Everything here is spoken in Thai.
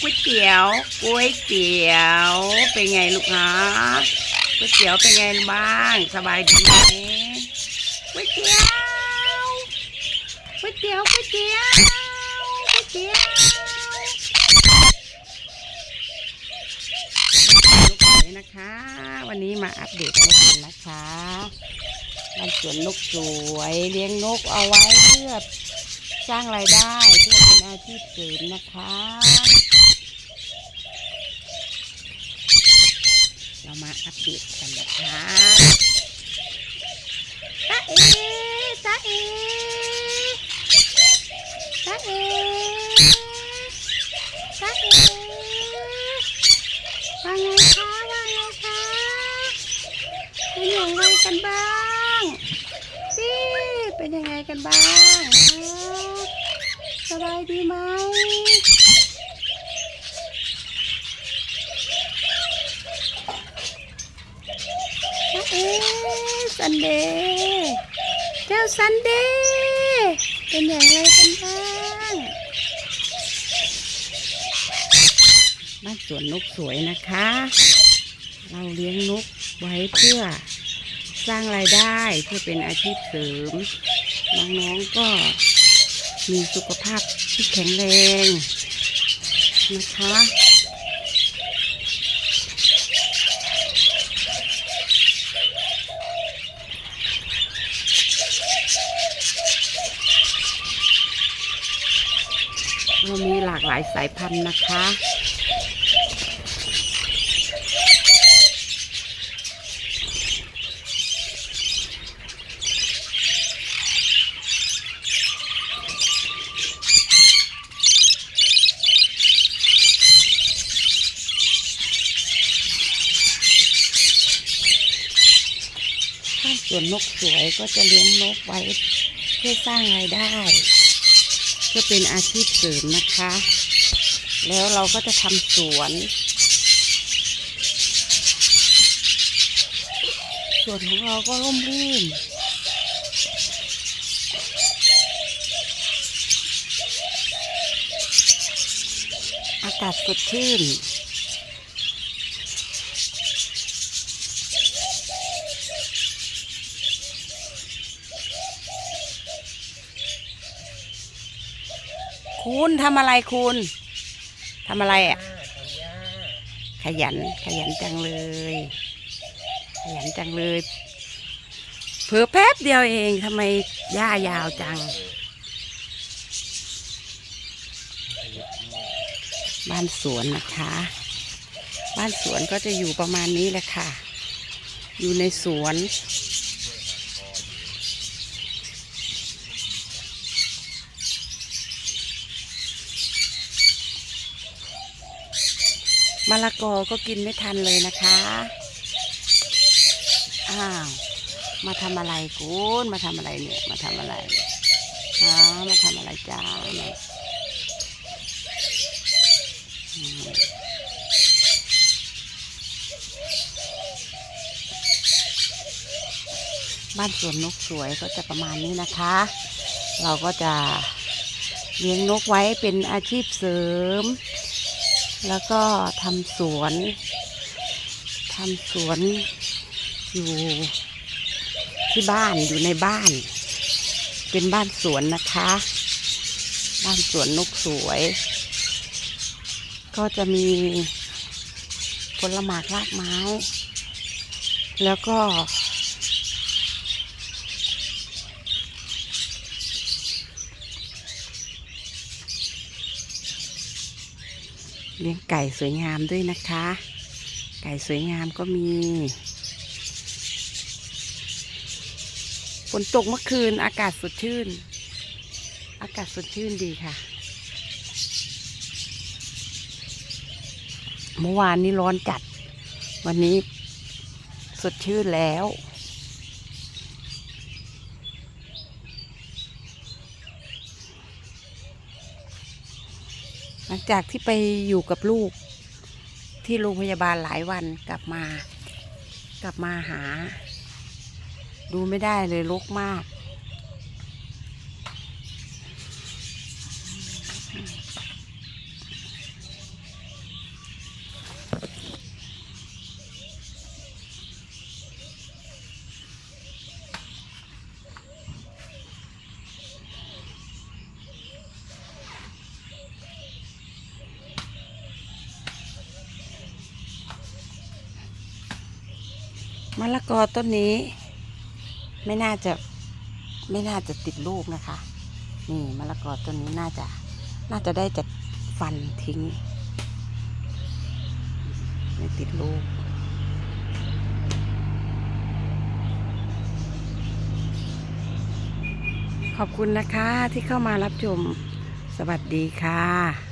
ก๋วยเตี๋ยวก๋วยเตี๋ยว เป็นไงลูกฮะก๋วยเตี๋ยวเป็นไงบ้างสบายดีไหมก๋วยเตี๋ยวก๋วยเตี๋ยวก๋วยเตี๋ยวก๋วยเตี๋ยวลูกสวยนะคะ วันนี้มาอัปเดตให้กันนะคะบ้านสวนนกสวยเลี้ยงนกเอาไว้เพื่อสร้างรายได้เพื่อเป็นอาชีพเสริมนะคะ เรา มาอัปเดตกันนะคะตาเอตาเอตาเอตาเอว่าไงคะว่าไงคะเป็นอย่างไรกันบ้างพี่เป็นยังไงกันบ้างสบายดีไหม เอ๊ซันเดย์เจ้าซันเดย์เป็นอย่างไรกันบ้างบ้านสวนนกสวยนะคะ เราเลี้ยงนกไว้เพื่อสร้างรายได้เพื่อเป็นอาชีพเสริม น้องๆก็มีสุขภาพที่แข็งแรงนะคะ เรามี หลากหลายสายพันธุ์นะคะ ถ้าสวนนกสวยก็จะเลี้ยงนกไว้เพื่อสร้างรายได้ พื่อเป็นอาชีพเสริมนะคะ แล้วเราก็จะทำสวน สวนของเราก็ร่มรื่นอากาศสดชื่น คุณทำอะไรคุณทำอะไรอะ ขยันขยันจังเลย ขยันจังเลยเผื่อแป๊บเดียวเองทำไมหญ้ายาวจัง บ้านสวนนะคะ บ้านสวนก็จะอยู่ประมาณนี้แหละค่ะ อยู่ในสวน มะละกอก็กินไม่ทันเลยนะคะ อ้าว มาทำอะไรคุณมาทำอะไรเนี่ย มาทำอะไรฮะมาทำอะไรจ้าเนี่ยบ้านสวนนกสวยก็จะประมาณนี้นะคะ เราก็จะเลี้ยงนกไว้เป็นอาชีพเสริม แล้วก็ทำสวนทำสวนอยู่ที่บ้านอยู่ในบ้าน เป็นบ้านสวนนะคะ บ้านสวนนกสวย ก็จะมีผลไม้รากไม้ แล้วก็ เลี้ยงไก่สวยงามด้วยนะคะ ไก่สวยงามก็มีฝนตกเมื่อคืนอากาศสดชื่น อากาศสดชื่นดีค่ะ เมื่อวานนี้ร้อนจัด วันนี้สดชื่นแล้ว หลังจากที่ไปอยู่กับลูก ที่โรงพยาบาลหลายวันกลับมา กลับมาหา ดูไม่ได้เลยรกมาก มะละกอต้นนี้ ไม่น่าจะไม่น่าจะติดลูกนะคะ นี่มะละกอต้นนี้น่าจะน่าจะได้จากฟันทิ้ง ไม่ติดลูกขอบคุณนะคะที่เข้ามารับชม สวัสดีค่ะ